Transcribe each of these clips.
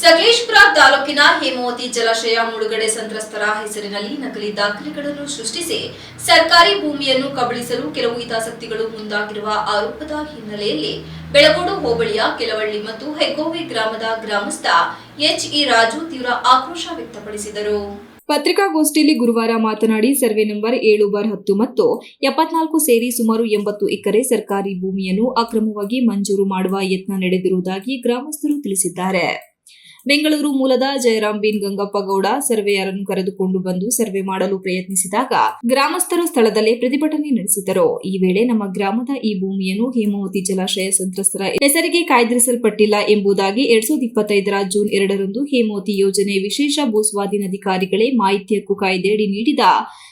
ಸಕಲೇಶ್ಪುರ ತಾಲೂಕಿನ ಹೇಮಾವತಿ ಜಲಾಶಯ ಮುಳುಗಡೆ ಸಂತ್ರಸ್ತರ ಹೆಸರಿನಲ್ಲಿ ನಕಲಿ ದಾಖಲೆಗಳನ್ನು ಸೃಷ್ಟಿಸಿ ಸರ್ಕಾರಿ ಭೂಮಿಯನ್ನು ಕಬಳಿಸಲು ಕೆಲವು ಹಿತಾಸಕ್ತಿಗಳು ಮುಂದಾಗಿರುವ ಆರೋಪದ ಹಿನ್ನೆಲೆಯಲ್ಲಿ ಬೆಳಗೋಡು, ಹೋಬಳಿಯ ಕೆಲವಳ್ಳಿ ಮತ್ತು ಹೆಗ್ಗೋವಿ ಗ್ರಾಮದ ಗ್ರಾಮಸ್ಥ ಎಚ್ಇ ರಾಜು ತೀವ್ರ ಆಕ್ರೋಶ ವ್ಯಕ್ತಪಡಿಸಿದರು. ಪತ್ರಿಕಾಗೋಷ್ಠಿಯಲ್ಲಿ ಗುರುವಾರ ಮಾತನಾಡಿ, ಸರ್ವೆ ನಂಬರ್ ಏಳು ಬಾರ್ ಹತ್ತು ಮತ್ತು ಎಪ್ಪತ್ನಾಲ್ಕು ಸೇರಿ ಸುಮಾರು ಎಂಬತ್ತು ಎಕರೆ ಸರ್ಕಾರಿ ಭೂಮಿಯನ್ನು ಅಕ್ರಮವಾಗಿ ಮಂಜೂರು ಮಾಡುವ ಯತ್ನ ನಡೆದಿರುವುದಾಗಿ ಗ್ರಾಮಸ್ಥರು ತಿಳಿಸಿದ್ದಾರೆ. ಬೆಂಗಳೂರು ಮೂಲದ ಜಯರಾಮ್ ಬಿನ್ ಗಂಗಪ್ಪ ಗೌಡ ಸರ್ವೆಯರನ್ನು ಕರೆದುಕೊಂಡು ಬಂದು ಸರ್ವೆ ಮಾಡಲು ಪ್ರಯತ್ನಿಸಿದಾಗ ಗ್ರಾಮಸ್ಥರು ಸ್ಥಳದಲ್ಲೇ ಪ್ರತಿಭಟನೆ ನಡೆಸಿದರು. ಈ ವೇಳೆ ನಮ್ಮ ಗ್ರಾಮದ ಈ ಭೂಮಿಯನ್ನು ಹೇಮಾವತಿ ಜಲಾಶಯ ಸಂತ್ರಸ್ತರ ಹೆಸರಿಗೆ ಕಾಯ್ದಿರಿಸಲ್ಪಟ್ಟಿಲ್ಲ ಎಂಬುದಾಗಿ ಎರಡ್ ಸಾವಿರದ ಇಪ್ಪತ್ತೈದರ ಜೂನ್ ಎರಡರಂದು ಹೇಮಾವತಿ ಯೋಜನೆ ವಿಶೇಷ ಭೂಸ್ವಾಧೀನಾಧಿಕಾರಿಗಳೇ ಮಾಹಿತಿ ಹಕ್ಕು ಕಾಯ್ದೆಯಡಿ ನೀಡಿದ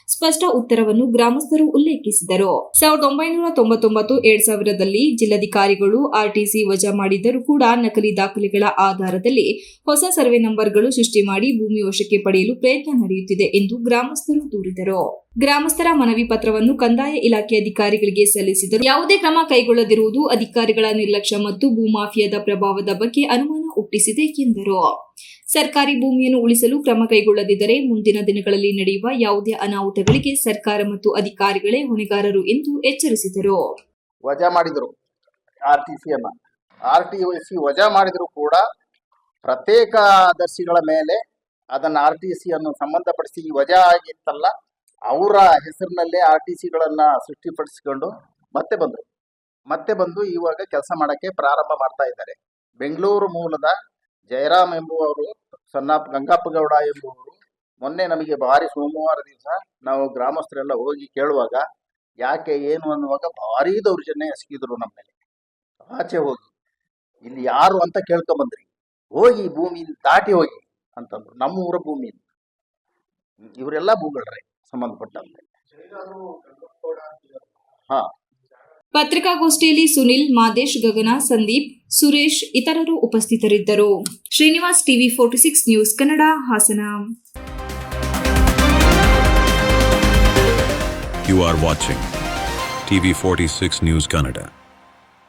ಸ್ಪಷ್ಟ ಉತ್ತರವನ್ನು ಗ್ರಾಮಸ್ಥರು ಉಲ್ಲೇಖಿಸಿದರು. ಸಾವಿರದ ಒಂಬೈನೂರ ತೊಂಬತ್ತೊಂಬತ್ತು ಎರಡ್ ಸಾವಿರದಲ್ಲಿ ಜಿಲ್ಲಾಧಿಕಾರಿಗಳು ಆರ್ಟಿಸಿ ವಜಾ ಮಾಡಿದ್ದರೂ ಕೂಡ ನಕಲಿ ದಾಖಲೆಗಳ ಆಧಾರದಲ್ಲಿ ಹೊಸ ಸರ್ವೆ ನಂಬರ್ಗಳು ಸೃಷ್ಟಿ ಮಾಡಿ ಭೂಮಿ ವಶಕ್ಕೆ ಪಡೆಯಲು ಪ್ರಯತ್ನ ನಡೆಯುತ್ತಿದೆ ಎಂದು ಗ್ರಾಮಸ್ಥರು ದೂರಿದರು. ಗ್ರಾಮಸ್ಥರ ಮನವಿ ಪತ್ರವನ್ನು ಕಂದಾಯ ಇಲಾಖೆ ಅಧಿಕಾರಿಗಳಿಗೆ ಸಲ್ಲಿಸಿದರು. ಯಾವುದೇ ಕ್ರಮ ಕೈಗೊಳ್ಳದಿರುವುದು ಅಧಿಕಾರಿಗಳ ನಿರ್ಲಕ್ಷ್ಯ ಮತ್ತು ಭೂಮಾಫಿಯಾದ ಪ್ರಭಾವದ ಬಗ್ಗೆ ಅನುಮಾನ ಹುಟ್ಟಿಸಿದೆ ಎಂದರು. ಸರ್ಕಾರಿ ಭೂಮಿಯನ್ನು ಉಳಿಸಲು ಕ್ರಮ ಕೈಗೊಳ್ಳದಿದ್ದರೆ ಮುಂದಿನ ದಿನಗಳಲ್ಲಿ ನಡೆಯುವ ಯಾವುದೇ ಅನಾಹುತಗಳಿಗೆ ಸರ್ಕಾರ ಮತ್ತು ಅಧಿಕಾರಿಗಳೇ ಹೊಣೆಗಾರರು ಎಂದು ಎಚ್ಚರಿಸಿದರು. ವಜಾ ಮಾಡಿದರು ಆರ್ ಟಿ ಸಿ ಅನ್ನ. ಆರ್ ಟಿ ಸಿ ವಜಾ ಮಾಡಿದ್ರು ಕೂಡ ಪ್ರತ್ಯೇಕದರ್ಶಿಗಳ ಮೇಲೆ ಅದನ್ನ ಆರ್ ಟಿ ಸಿಯನ್ನು ಸಂಬಂಧಪಡಿಸಿ ವಜಾ ಆಗಿತ್ತಲ್ಲ, ಅವರ ಹೆಸರಿನಲ್ಲೇ ಆರ್ ಟಿ ಸಿಗಳನ್ನ ಸೃಷ್ಟಿಪಡಿಸಿಕೊಂಡು ಮತ್ತೆ ಬಂದರು. ಮತ್ತೆ ಬಂದು ಇವಾಗ ಕೆಲಸ ಮಾಡೋಕ್ಕೆ ಪ್ರಾರಂಭ ಮಾಡ್ತಾ ಇದ್ದಾರೆ. ಬೆಂಗಳೂರು ಮೂಲದ ಜಯರಾಮ್ ಎಂಬುವವರು ಸನ್ನಪ್ಪ ಗಂಗಪ್ಪ ಗೌಡ ಎಂಬುವರು ಮೊನ್ನೆ ನಮಗೆ ಭಾರಿ ಸೋಮವಾರ ದಿವಸ ನಾವು ಗ್ರಾಮಸ್ಥರೆಲ್ಲ ಹೋಗಿ ಕೇಳುವಾಗ ಯಾಕೆ ಏನು ಅನ್ನುವಾಗ ಭಾರಿ ದೌರ್ಜನ್ಯ ಎಸಗಿದ್ರು ನಮ್ಮ ಮೇಲೆ ಆಚೆ ಹೋಗಿ ಇಲ್ಲಿ ಯಾರು ಅಂತ ಕೇಳ್ಕೊಂಬಂದ್ರಿ ಹೋಗಿ ಭೂಮಿ ದಾಟಿ ಹೋಗಿ ಅಂತಂದ್ರು. ನಮ್ಮ ಊರ ಭೂಮಿ. ಇವರೆಲ್ಲ ಭೂಗಳರೇ ಸಂಬಂಧಪಟ್ಟಂತೆ. ಹಾ. ಪತ್ರಿಕಾಗೋಷ್ಠಿಯಲ್ಲಿ ಸುನಿಲ್, ಮಾದೇಶ್, ಗಗನ, ಸಂದೀಪ್, ಸುರೇಶ್ ಇತರರು ಉಪಸ್ಥಿತರಿದ್ದರು Srinivas TV forty six news Kannada, Hassan you You are watching TV46 News Canada.